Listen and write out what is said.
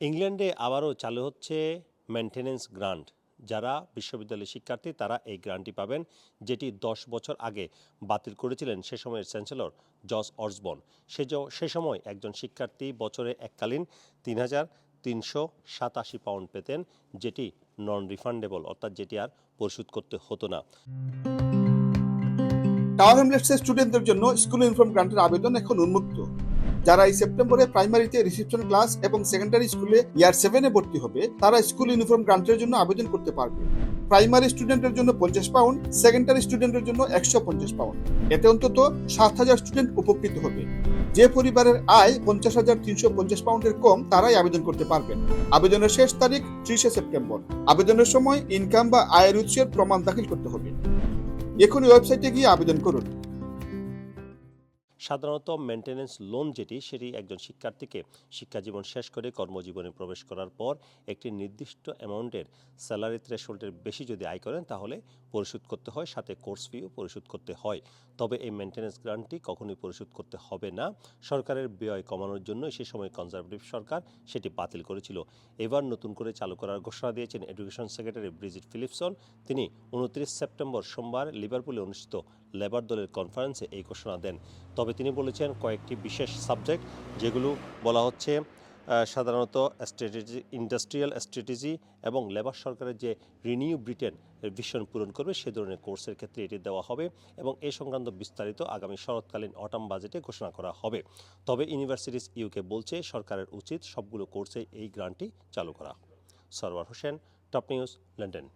ইংল্যান্ডে আবারও চালু হচ্ছে মেনটেনেন্স গ্রান্ট যারা বিশ্ববিদ্যালয়ের শিক্ষার্থী, তারা এই গ্রান্টটি পাবেন, যেটি দশ বছর আগে বাতিল করেছিলেন সে সময়ের চ্যান্সেলর জর্জ অর্সবন সে সে সময় একজন শিক্ষার্থী বছরে এককালীন তিন হাজার তিনশো সাতাশি পাউন্ড পেতেন, যেটি নন রিফান্ডেবল অর্থাৎ যেটি আর পরিশোধ করতে হতো না। টাওয়ার হ্যামলেটসের স্টুডেন্টদের জন্য স্কুল ইউনিফর্ম গ্রান্টের আবেদন এখন উন্মুক্ত। যারা এই সেপ্টেম্বরে প্রাইমারিতে রিসেপশন ক্লাস এবং সেকেন্ডারি স্কুলে ইয়ার সেভেনে ভর্তি হবে, তারা স্কুল ইউনিফর্ম গ্রান্টের জন্য আবেদন করতে পারবে। প্রাইমারি স্টুডেন্টের জন্য পঞ্চাশ পাউন্ড, সেকেন্ডারি স্টুডেন্টের জন্য একশো পঞ্চাশ পাউন্ড। এতে অন্তত সাত হাজার স্টুডেন্ট উপকৃত হবে। যে পরিবারের আয় পঞ্চাশ হাজার তিনশো পঞ্চাশ পাউন্ডের কম, তারাই আবেদন করতে পারবেন। আবেদনের শেষ তারিখ ত্রিশে সেপ্টেম্বর। আবেদনের সময় ইনকাম বা আয়ের উৎসের প্রমাণ দাখিল করতে হবে। এখনই ওয়েবসাইটে গিয়ে আবেদন করুন। সাধারণত মেনটেনেন্স লোন যেটি, সেটি একজন শিক্ষার্থীকে শিক্ষাজীবন শেষ করে কর্মজীবনে প্রবেশ করার পর একটি নির্দিষ্ট অ্যামাউন্টের স্যালারি থ্রেশোল্ডের বেশি যদি আয় করেন, তাহলে পরিশোধ করতে হয়, সাথে কোর্স ফিও পরিশোধ করতে হয়। তবে এই মেনটেনেন্স গ্রান্টটি কখনোই পরিশোধ করতে হবে না। সরকারের ব্যয় কমানোর জন্য সে সময় কনজারভেটিভ সরকার সেটি বাতিল করেছিল। এবার নতুন করে চালু করার ঘোষণা দিয়েছেন এডুকেশন সেক্রেটারি ব্রিজিট ফিলিপসন তিনি উনত্রিশ সেপ্টেম্বর সোমবার লিভারপুলে অনুষ্ঠিত লেবার দলের কনফারেন্সে এই ঘোষণা দেন। তবে তিনি বলেছেন কয়েকটি বিশেষ সাবজেক্ট যেগুলো বলা হচ্ছে সাধারণত স্ট্র্যাটেজি, ইন্ডাস্ট্রিয়াল স্ট্র্যাটেজি এবং লেবার সরকারের যে রিনিউ ব্রিটেন ভিশন পূরণ করবে সে ধরনের কোর্সের ক্ষেত্রে এটি দেওয়া হবে এবং এই সংক্রান্ত বিস্তারিত আগামী শরৎকালীন অটাম বাজেটে ঘোষণা করা হবে। তবে ইউনিভার্সিটিস ইউকে বলছে সরকারের উচিত সবগুলো কোর্সে এই গ্রান্টটি চালু করা। Sarwar Hossain top news London